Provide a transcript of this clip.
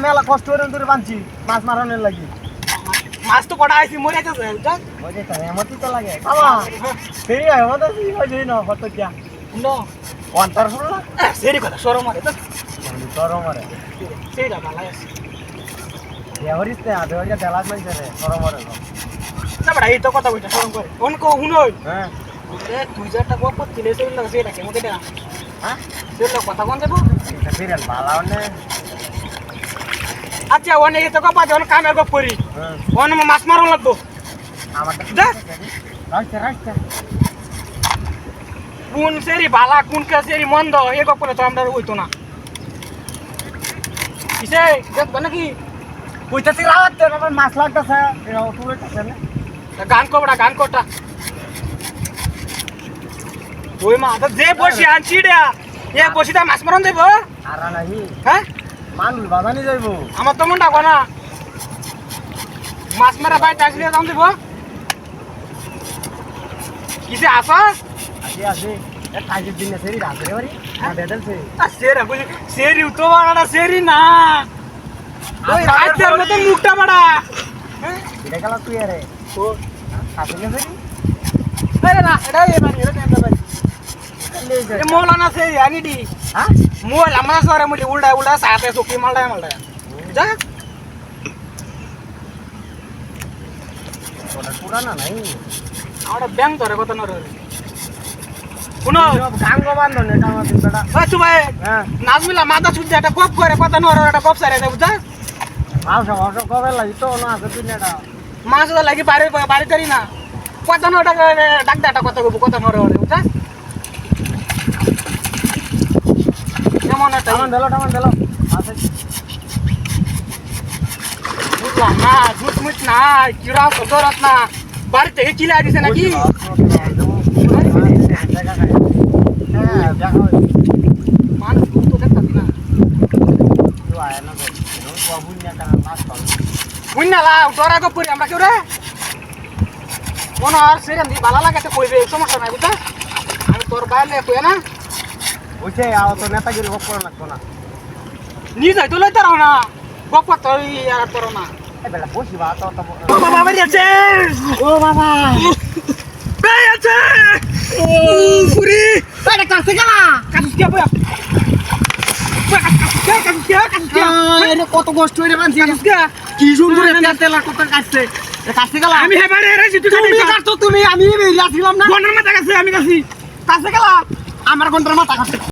মেলা কষ্ট করে ধরে বানছি মাছ মারানোর লাগি। মাছ তো কটা তো লাগে খাওয়া সেই আমাদের কি হয় সেই না কত কিয়া নো অন্তর শুনো না সেরি কথা না এই তো কথা বলটা সরম করে অন কো হুনই হ্যাঁ তুই যাটা গপ করছিলে সেই লাগে সেইটা কেমন কেটা হ্যাঁ? সেই কথা কোন দেবো? ফিরেন ভালো নে আচ্ছা অনেক তো গপ আছে অনেক কামের গপ করি। হ্যাঁ। অনেক মাছ মারন লাগবো। যা। কোন সেরি বালা কোন সেরি মন্দ এ গপ করে তো আমরা হইতো না। কিসে? দেখব নাকি? কইতাছি রাখতে আমার মাছ লাগতেছে। গান কবড়া গান কোটা ওই মা তো যে বসি আনছি রে। এ বসি তা মাছ মারন দেব? আর নাহি। হ্যাঁ? মানুষ বাজানি যাইবো। আমার তো মনটা গনা মাছ মারা বাইতে আসলে দাম দেব। কিসে আসা আজি এ কাজের দিন সেরি রাখতে পারি না বেদল সেরি সেরা বুঝি সেরি তো বাড়া সেরি না। ওই হাতের মতো মুখটা বাড়া এটা গেল তুই আরে ও আসলে সেরি না দি হ্যাঁ মোল আমরা সরে মুলি উল্টা উল্টা সাথে সুকি মালটা মালটা যা ওটা পুরানা নাই আমরা ব্যাংক ধরে কত নরে শুনো সব গান গোবান্ধ নেটা আমার দিন বেটা তুই হ্যাঁ নাজমিলা মাথা ছুটছে একটা কপ করে কত নরে একটা কপ সারে কবে লাগি তো না আছে তুই নেটা মাছ লাগি বাড়ি বাড়ি তারি না কত নটা ডাক ডাটা কত গো কত নরে ওরে বুঝা কেমন একটা টামান দিলো টামান দিলো বুঝলাম না ঝুট মুট না কিরা না। বাড়ি থেকে কিলে দিছে নাকি? মানুষ দেখতাছি না। না পাবো। বুঝনা লা ডরা গপ করি আমরা কেউ রে? মনে আর সেরকম দি ভালো লাগাতে কইবে সমস্যা নাই বুঝা আমি তোর বাইরে কই না ওইছে আও তো নেতাগিরি হোক করে লাগতো না। নিজ হয়তো লইতে রাও না গপ তোর আর তোর না। এই বেলা বসি বা তো তো ও বাবা বাড়ি আছে! ও বাবা! বেই আছে! ও পুরি এটা কাছে গেলা! কাটুস কে বয়া? কত কষ্ট হইরে বানছি কে? কি সুন্দর তেলা কত কাটছে। কাছে গেলা? আমি হেবারে তুই তুমি আমি বেরিয়ে আসছিলাম না? গন্ডার মাথা গেছে আমি গেছি কাছে গেলাম। আমার গন্ডার মাথা কাটছে